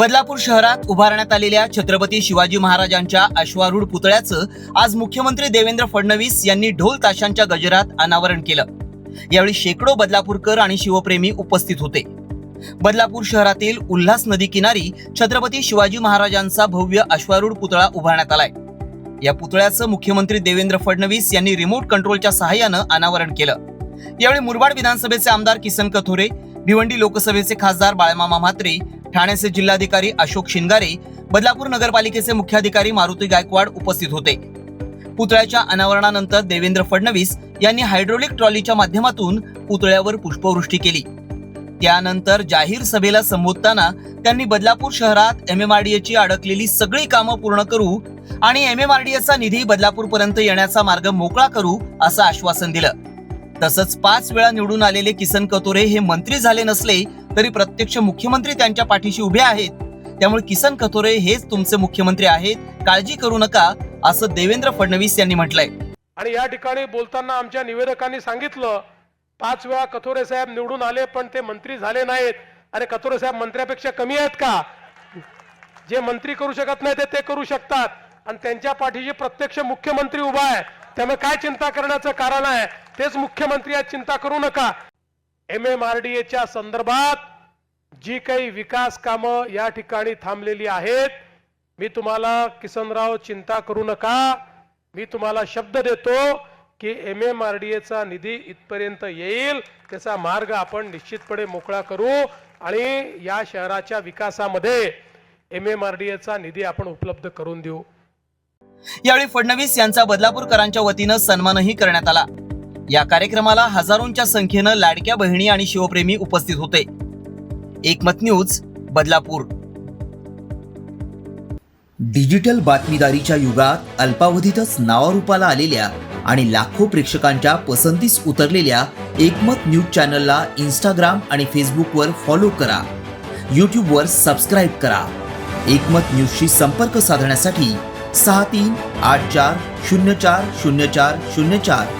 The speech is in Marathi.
बदलापूर शहरात उभारण्यात आलेल्या छत्रपती शिवाजी महाराजांच्या अश्वारूढ पुतळ्याचं आज मुख्यमंत्री देवेंद्र फडणवीस यांनी ढोल ताशांच्या गजरात अनावरण केलं. यावेळी शेकडो बदलापूरकर आणि शिवप्रेमी उपस्थित होते. बदलापूर शहरातील उल्हास नदी किनारी छत्रपती शिवाजी महाराजांचा भव्य अश्वारूढ पुतळा उभारण्यात आलाय. या पुतळ्याचं मुख्यमंत्री देवेंद्र फडणवीस यांनी रिमोट कंट्रोलच्या सहाय्यानं अनावरण केलं. यावेळी मुरबाड विधानसभेचे आमदार किसन कथोरे भिवंडी लोकसभेचे खासदार बाळमामा म्हात्रे ठाण्याचे जिल्हाधिकारी अशोक शिंगारे बदलापूर नगरपालिकेचे मुख्याधिकारी मारुती गायकवाड उपस्थित होते. पुतळ्याच्या अनावरणानंतर देवेंद्र फडणवीस यांनी हायड्रोलिक ट्रॉलीच्या माध्यमातून पुतळ्यावर पुष्पवृष्टी केली. त्यानंतर जाहीर सभेला संबोधताना त्यांनी बदलापूर शहरात एम एम आर ची अडकलेली सगळी कामं पूर्ण करू आणि एम एम आर चा निधी बदलापूर पर्यंत येण्याचा मार्ग मोकळा करू असं आश्वासन दिलं. तसंच पाच वेळा निवडून आलेले किसन कतोरे हे मंत्री झाले नसले तरी प्रत्यक्ष मुख्यमंत्री त्यांच्या पाठीशी उभे आहेत. त्यामुळे किसन कथोरे हेच तुमचे मुख्यमंत्री आहेत. काळजी करू नका असं देवेंद्र फडणवीस यांनी म्हटलंय. आणि या ठिकाणी बोलताना आमच्या निवेदकांनी सांगितलं पाच वेळा कथोरे साहेब निवडून आले पण ते मंत्री झाले नाहीत. अरे कथोरे साहेब मंत्र्यापेक्षा कमी आहेत का? जे मंत्री करू शकत नाही ते ते करू शकतात. आणि त्यांच्या पाठीशी प्रत्यक्ष मुख्यमंत्री उभा आहे. त्यामुळे काय चिंता करण्याचं कारण आहे? तेच मुख्यमंत्री आहेत चिंता करू नका. एम एम आर डी एच्या संदर्भात जी काही विकास कामं या ठिकाणी थांबलेली आहेत मी तुम्हाला किसनराव चिंता करू नका. मी तुम्हाला शब्द देतो की एम एम आर डी एचा निधी इथपर्यंत येईल त्याचा मार्ग आपण निश्चितपणे मोकळा करू आणि या शहराच्या विकासामध्ये एम एम आर डी एचा निधी आपण उपलब्ध करून देऊ. यावेळी फडणवीस यांचा बदलापूरकरांच्या वतीनं सन्मानही करण्यात आला. या कार्यक्रमाला हजारोंच्या संख्येनं लाडक्या बहिणी आणि शिवप्रेमी उपस्थित होते. एकमत न्यूज बदलापूर. डिजिटल बातमीदारीच्या युगात अल्पावधीतच नावारूपाला आलेल्या आणि लाखो प्रेक्षकांच्या पसंतीस उतरलेल्या एकमत न्यूज चॅनलला इंस्टाग्राम आणि फेसबुकवर फॉलो करा. यूट्यूबवर सबस्क्राईब करा. एकमत न्यूजशी संपर्क साधण्यासाठी सहा तीन आठ चार शून्य चार शून्य चार शून्य चार